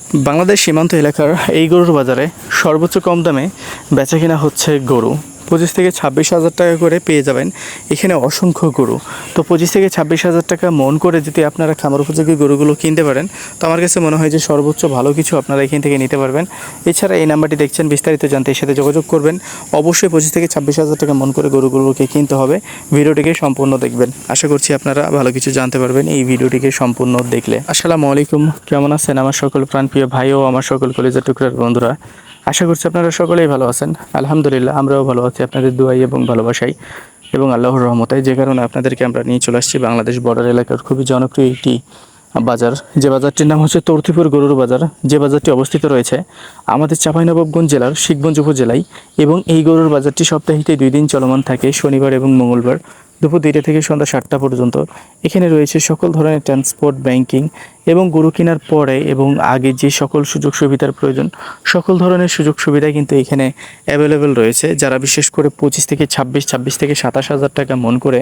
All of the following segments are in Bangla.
বাংলাদেশ সীমান্ত এলাকার এই গরুর বাজারে সর্বোচ্চ কম দামে বেচা কেনা হচ্ছে গরু। পঁচিশ থেকে ছাব্বিশ হাজার টাকা করে পেয়ে যাবেন। এখানে অসংখ্য গরু। তো পঁচিশ থেকে ছাব্বিশ হাজার টাকা মন করে যদি আপনারা খামার উপযোগী গরুগুলো কিনতে পারেন, তো আমার কাছে মনে হয় যে সর্বোচ্চ ভালো কিছু আপনারা এখান থেকে নিতে পারবেন। এছাড়া এই নাম্বারটি দেখছেন, বিস্তারিত জানতে এর সাথে যোগাযোগ করবেন। অবশ্যই পঁচিশ থেকে ছাব্বিশ হাজার টাকা মন করে গরুগুলোকে কিনতে হবে। ভিডিওটিকে সম্পূর্ণ দেখবেন। আশা করছি আপনারা ভালো কিছু জানতে পারবেন এই ভিডিওটিকে সম্পূর্ণ দেখলে। আসসালামু আলাইকুম, কেমন আছেন আমার সকল প্রাণপ্রিয় ভাই ও আমার সকল কলেজের টুকরার বন্ধুরা? আশা করছি আপনারা সকলেই ভালো আছেন। আলহামদুলিল্লাহ, আমরাও ভালো আছি। আপনাদের দুয়াই এবং ভালোবাসাই এবং আল্লাহর রহমতায় যে কারণে আপনাদেরকে আমরা নিয়ে চলে আসছি বাংলাদেশ বর্ডার এলাকার খুবই জনপ্রিয় একটি বাজার। যে বাজারটির নাম হচ্ছে তর্তিপুর গরুর বাজার। যে বাজারটি অবস্থিত রয়েছে আমাদের চাঁপাইনবাবগঞ্জ জেলার শিখগঞ্জ উপজেলায় এবং এই গরুর বাজারটি সপ্তাহিতে দুই দিন চলমান থাকে, শনিবার এবং মঙ্গলবার দুপুর দুইটা থেকে সন্ধ্যা সাতটা পর্যন্ত। এখানে রয়েছে সকল ধরনের ট্রান্সপোর্ট ব্যাংকিং এবং গরু কেনার পরে এবং আগে যে সকল সুযোগ সুবিধার প্রয়োজন, সকল ধরনের সুযোগ সুবিধা কিন্তু এখানে অ্যাভেলেবেল রয়েছে। যারা বিশেষ করে পঁচিশ থেকে ছাব্বিশ ছাব্বিশ থেকে সাতাশ হাজার টাকা মন করে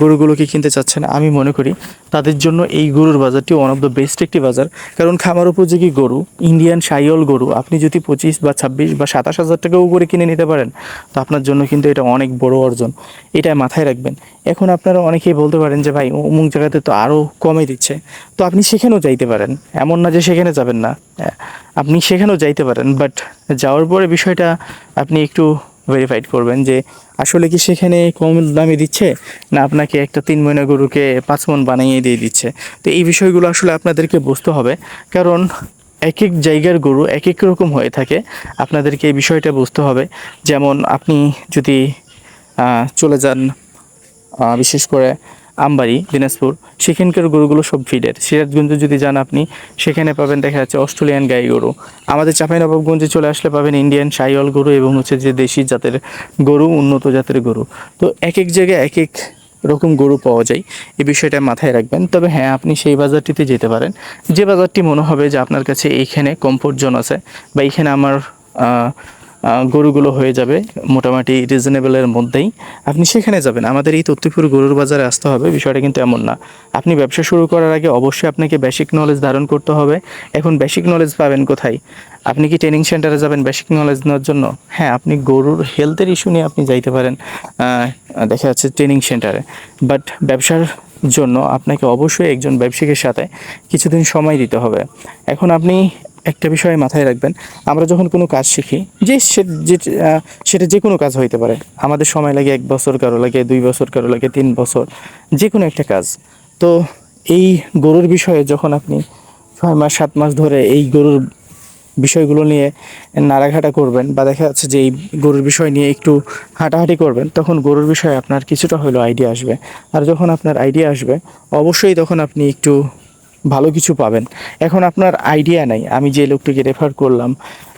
গরুগুলোকে কিনতে চাচ্ছেন, আমি মনে করি তাদের জন্য এই গরুর বাজারটি ওয়ান অফ দ্য বেস্ট একটি বাজার। কারণ খামার উপযোগী গরু ইন্ডিয়ান সাইয়ল গরু, আপনি যদি পঁচিশ বা ছাব্বিশ বা সাতাশ হাজার টাকাও করে কিনে নিতে পারেন, তো আপনার জন্য কিন্তু এটা অনেক বড় অর্জন। এটা মাথায় রাখবেন। এখন আপনারা অনেকেই বলতে পারেন যে, ভাই, অমুক জায়গাতে তো আরও কমে দিচ্ছে। তো আপনি সেখানেও যাইতে পারেন। এমন না যে সেখানে যাবেন না। আপনি সেখানেও যাইতে পারেন বাট যাওয়ার পরে বিষয়টা আপনি একটু ভেরিফাইড করবেন যে আসলে কি সেখানে কম দামে দিচ্ছে না আপনাকে একটা তিন মহিনা গরুকে পাঁচ মন বানিয়ে দিয়ে দিচ্ছে। তো এই বিষয়গুলো আসলে আপনাদেরকে বুঝতে হবে, কারণ এক এক জায়গার গরু এক এক রকম হয়ে থাকে। আপনাদেরকে এই বিষয়টা বুঝতে হবে, যেমন আপনি যদি চলে যান বিশেষ করে আমবাড়ি, দিনাজপুর, সেখানকার গরুগুলো সব ফিডের সিরাজগঞ্জে যদি যান আপনি, সেখানে পাবেন দেখা যাচ্ছে অস্ট্রেলিয়ান গাই গরু। আমাদের চাঁপাইনবাবগঞ্জে চলে আসলে পাবেন ইন্ডিয়ান সাইওয়াল গরু এবং হচ্ছে যে দেশি জাতের গরু, উন্নত জাতের গরু। তো এক এক জায়গায় এক এক রকম গরু পাওয়া যায়, এই বিষয়টা মাথায় রাখবেন। তবে হ্যাঁ আপনি সেই বাজারটিতে যেতে পারেন। যে বাজারটি মনে হবে যে আপনার কাছে এইখানে কমফোর্ট জোন আছে বা এইখানে আমার গরুগুলো হয়ে যাবে মোটামুটি রিজনেবলের মধ্যেই। আপনি সেখানে যাবেন। আমাদের এই তত্ত্বপুর গরুর বাজারে আসতে হবে, বিষয়টা কিন্তু এমন না। আপনি ব্যবসা শুরু করার আগে অবশ্যই আপনাকে বেসিক নলেজ ধারণ করতে হবে। এখন বেসিক নলেজ পাবেন কোথায়? আপনি কি ট্রেনিং সেন্টারে যাবেন বেসিক নলেজ নেওয়ার জন্য? হ্যাঁ আপনি গরুর হেলথের ইস্যু নিয়ে আপনি যাইতে পারেন দেখা যাচ্ছে ট্রেনিং সেন্টারে বাট ব্যবসার জন্য আপনাকে অবশ্যই একজন ব্যবসায়ীর সাথে কিছুদিন সময় দিতে হবে। এখন আপনি একটা বিষয় মাথায় রাখবেন, আমরা যখন কোনো কাজ শিখি, যে সেটা যে কোনো কাজ হইতে পারে। আমাদের সময় লাগে এক বছর, কারও লাগে দুই বছর, কারও লাগে তিন বছর, যে কোনো একটা কাজ। তো এই গরুর বিষয়ে যখন আপনি ছয় মাস, সাত মাস ধরে এই গরুর বিষয়গুলো নিয়ে নাড়াঘাটা করবেন বা দেখা যাচ্ছে যে এই গরুর বিষয় নিয়ে একটু হাঁটাহাঁটি করবেন, তখন গরুর বিষয়ে আপনার কিছুটা হলেও আইডিয়া আসবে। আর যখন আপনার আইডিয়া আসবে, অবশ্যই তখন আপনি একটু ভালো কিছু পাবেন। এখন আপনার আইডিয়া নাই। আমি যে লোকটিকে রেফার করলাম,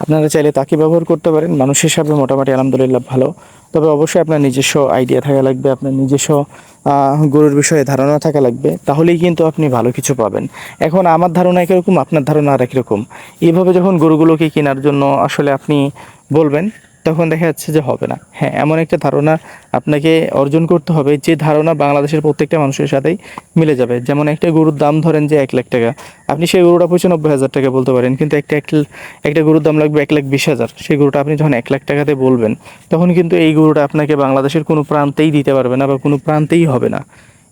আপনারা চাইলে তাকে ব্যবহার করতে পারেন। মানুষ হিসাবে মোটামুটি আলহামদুলিল্লাহ ভালো। তবে অবশ্যই আপনার নিজস্ব আইডিয়া থাকা লাগবে, আপনার নিজস্ব গরুর বিষয়ে ধারণা থাকা লাগবে। তাহলেই কিন্তু আপনি ভালো কিছু পাবেন। এখন আমার ধারণা একরকম আপনার ধারণা আর একরকম এইভাবে যখন গরুগুলোকে কেনার জন্য আসলে আপনি বলবেন তখন দেখা যাচ্ছে যে হবে না। হ্যাঁ এমন একটা ধারণা আপনাকে অর্জন করতে হবে যে ধারণা বাংলাদেশের প্রত্যেকটা মানুষের সাথেই মিলে যাবে। যেমন একটা গরুর দাম ধরেন যে এক লাখ টাকা। আপনি সেই গরুটা পঁচানব্বই হাজার টাকা বলতে পারেন, কিন্তু একটা এক- একটা গরুর দাম লাগবে এক লাখ বিশ হাজার। সেই গরুটা আপনি যখন এক লাখ টাকাতে বলবেন, তখন কিন্তু এই গরুটা আপনাকে বাংলাদেশের কোনো প্রান্তেই দিতে পারবে না বা কোনো প্রান্তেই হবে না।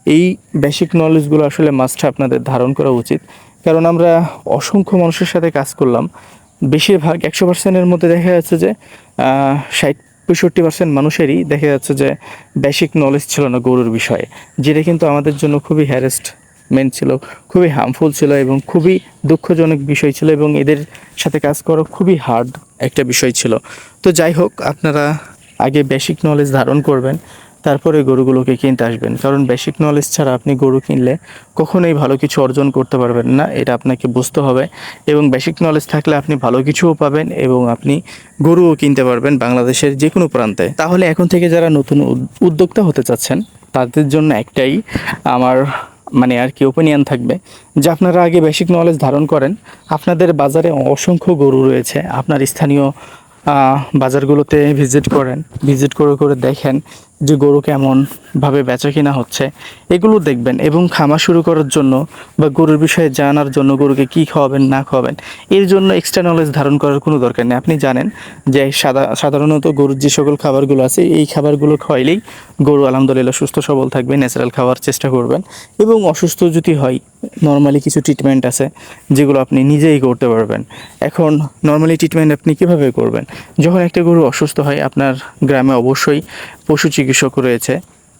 এই বেসিক নলেজগুলো আসলে মাস্ট আপনাদের ধারণ করা উচিত। কারণ আমরা অসংখ্য মানুষের সাথে কাজ করলাম বেশিরভাগ একশো পার্সেন্টের মধ্যে দেখা যাচ্ছে যে ষাট পঁয়ষট্টি পার্সেন্ট মানুষেরই দেখা যাচ্ছে যে বেসিক নলেজ ছিল না গরুর বিষয়ে, যেটা কিন্তু আমাদের জন্য খুবই হ্যারেস্ট মেন ছিল, খুবই হার্মফুল ছিল এবং খুবই দুঃখজনক বিষয় ছিল এবং এদের সাথে কাজ করা খুবই হার্ড একটা বিষয় ছিল। তো যাই হোক, আপনারা আগে বেসিক নলেজ ধারণ করবেন তারপরে গরুগুলোকে কিনতে আসবেন। কারণ বেসিক নলেজ ছাড়া আপনি গরু কিনলে কখনোই ভালো কিছু অর্জন করতে পারবেন না, এটা আপনাকে বুঝতে হবে। এবং বেসিক নলেজ থাকলে আপনি ভালো কিছুও পাবেন এবং আপনি গরুও কিনতে পারবেন বাংলাদেশের যে কোনো প্রান্তে। তাহলে এখন থেকে যারা নতুন উদ- উদ্যোক্তা হতে চাচ্ছেন, তাদের জন্য একটাই আমার মানে আর কি ওপিনিয়ন থাকবে যে আপনারা আগে বেসিক নলেজ ধারণ করেন। আপনাদের বাজারে অসংখ্য গরু রয়েছে। আপনার স্থানীয় বাজারগুলোতে ভিজিট করেন। ভিজিট করে করে দেখেন যে গরু কেমনভাবে বেচা কিনা হচ্ছে, এগুলো দেখবেন এবং খামার শুরু করার জন্য বা গরুর বিষয়ে জানার জন্য গরুকে কী খাওয়াবেন, না খাওয়াবেন, এর জন্য এক্সট্রা নলেজ ধারণ করার কোনো দরকার নেই। আপনি জানেন যে সাদা, সাধারণত গরুর যে সকল খাবারগুলো আছে, এই খাবারগুলো খাওয়াইলেই গরু আলহামদুলিল্লাহ সুস্থ, সবল থাকবে ন্যাচারাল খাওয়ার চেষ্টা করবেন এবং অসুস্থ যদি হয় নর্মালি কিছু ট্রিটমেন্ট আছে যেগুলো আপনি নিজেই করতে পারবেন। এখন নর্মালি ট্রিটমেন্ট আপনি কীভাবে করবেন? যখন একটা গরু অসুস্থ হয়, আপনার গ্রামে অবশ্যই পশু চিকিৎসক রয়েছে।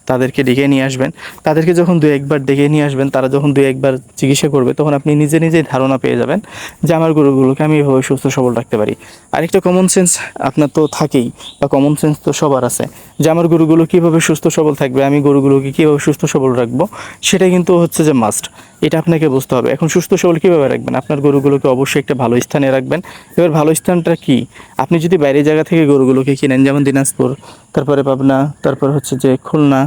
তাদেরকে ডেকে নিয়ে আসবেন। তাদেরকে যখন দু একবার ডেকে নিয়ে আসবেন, তারা যখন দু একবার চিকিৎসা করবে, তখন আপনি নিজে নিজেই ধারণা পেয়ে যাবেন যে আমার গরুগুলোকে আমি এভাবে সুস্থ সবল রাখতে পারি। আরেকটা কমন সেন্স আপনার তো থাকেই, বা কমন সেন্স তো সবার আছে, যে আমার গরুগুলো কীভাবে সুস্থ সবল থাকবে, আমি গরুগুলোকে কীভাবে সুস্থ সবল রাখব, সেটা কিন্তু হচ্ছে যে মাস্ট এটা আপনাকে বুঝতে হবে। এখন সুস্থ সবল কীভাবে রাখবেন? আপনার গরুগুলোকে অবশ্যই একটা ভালো স্থানে রাখবেন। এবার ভালো স্থানটা কি? আপনি যদি বাইরের জায়গা থেকে গরুগুলোকে কিনেন, যেমন দিনাজপুর, তারপরে পাবনা, তারপর হচ্ছে যে খুলনা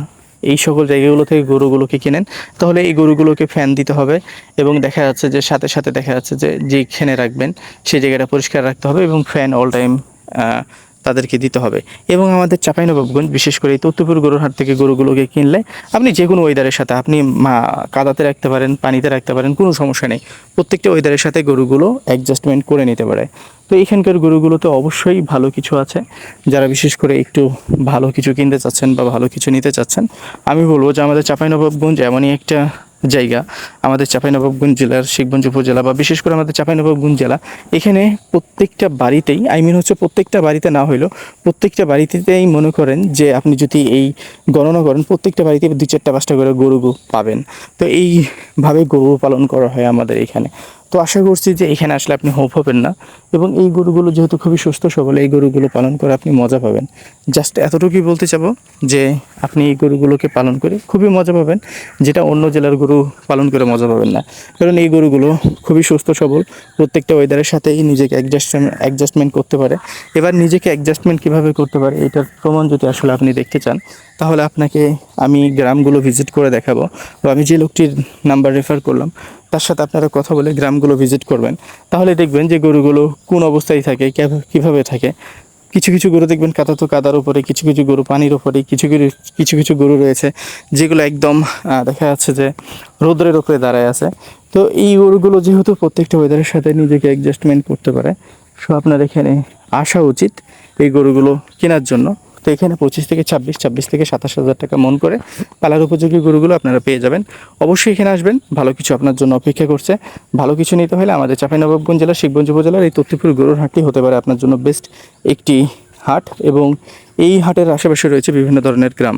এই সকল জায়গাগুলো থেকে গরুগুলোকে কেনেন। তাহলে এই গরুগুলোকে ফ্যান দিতে হবে এবং দেখা যাচ্ছে যে সাথে সাথে দেখা যাচ্ছে যে যেখানে রাখবেন, সেই জায়গাটা পরিষ্কার রাখতে হবে এবং ফ্যান অল টাইম তাদেরকে দিতে হবে। এবং আমাদের চাঁপাইনবাবগঞ্জ বিশেষ করে এই তত্ত্বপুর গরুর থেকে গরুগুলোকে কিনলে আপনি যে কোনো ওয়েদারের সাথে আপনি মা কাদাতে রাখতে পারেন, পানিতে রাখতে পারেন, কোনো সমস্যা নেই। প্রত্যেকটা ওয়েদারের সাথে গরুগুলো অ্যাডজাস্টমেন্ট করে নিতে পারে। তো এইখানকার গরুগুলোতে অবশ্যই ভালো কিছু আছে। যারা বিশেষ করে একটু ভালো কিছু কিনতে চাচ্ছেন বা ভালো কিছু নিতে চাচ্ছেন, আমি বলব যে আমাদের চাঁপাইনবাবগঞ্জ এমনই একটা জায়গা আমাদের চাঁপাইনবাবগঞ্জ জেলার শিখগঞ্জ উপজেলা বা বিশেষ করে আমাদের চাঁপাইনবাবগঞ্জ জেলা। এখানে প্রত্যেকটা বাড়িতেই আই মিন হচ্ছে প্রত্যেকটা বাড়িতে না হলেও প্রত্যেকটা বাড়িতেই মনে করেন যে আপনি যদি এই গণনা করেন, প্রত্যেকটা বাড়িতে দুই চারটা পাঁচটা করে গরু পাবেন। তো এইভাবে গরু পালন করা হয় আমাদের এখানে। তো আশা করছি যে এখানে আসলে আপনি হোপ হবেন না। এবং এই গরুগুলো যেহেতু খুবই সুস্থ, সবল এই গরুগুলো পালন করে আপনি মজা পাবেন। জাস্ট এতটুকুই বলতে চাবো যে আপনি এই গরুগুলোকে পালন করে খুবই মজা পাবেন, যেটা অন্য জেলার গরু পালন করে মজা পাবেন না। কারণ এই গরুগুলো খুবই সুস্থ, সবল, প্রত্যেকটা ওয়েদারের সাথেই নিজেকে অ্যাডজাস্টমেন্ট অ্যাডজাস্টমেন্ট করতে পারে। এবার নিজেকে অ্যাডজাস্টমেন্ট কীভাবে করতে পারে, এটার প্রমাণ যদি আসলে আপনি দেখতে চান, তাহলে আপনাকে আমি গ্রামগুলো ভিজিট করে দেখাবো। বা আমি যে লোকটির নাম্বার রেফার করলাম তার সাথে আপনারা কথা বলে গ্রামগুলো ভিজিট করবেন। তাহলে দেখবেন যে গরুগুলো কোন অবস্থায় থাকে কেভ- কীভাবে থাকে। কিছু কিছু গরু দেখবেন কাদা তো কাদার উপরে, কিছু কিছু গরু পানির উপরে, কিছু কিছু কিছু কিছু গরু রয়েছে যেগুলো একদম দেখা যাচ্ছে যে রোদ্রের উপরে দাঁড়ায় আছে। তো এই গরুগুলো যেহেতু প্রত্যেকটা ওয়েদারের সাথে নিজেকে অ্যাডজাস্টমেন্ট করতে পারে সো আপনার এখানে আসা উচিত এই গরুগুলো কেনার জন্য। তো এখানে পঁচিশ থেকে ছাব্বিশ ছাব্বিশ থেকে সাতাশ হাজার টাকা মন করে পালার উপযোগী গরুগুলো আপনারা পেয়ে যাবেন। অবশ্যই এখানে আসবেন, ভালো কিছু আপনার জন্য অপেক্ষা করছে। ভালো কিছু নিতে হলে আমাদের চাঁপাইনবাবগঞ্জ জেলার শিবগঞ্জ উপজেলার এই তত্ত্বপুর গরুর হাটটি হতে পারে আপনার জন্য বেস্ট একটি হাট এবং এই হাটের আশেপাশে রয়েছে বিভিন্ন ধরনের গ্রাম।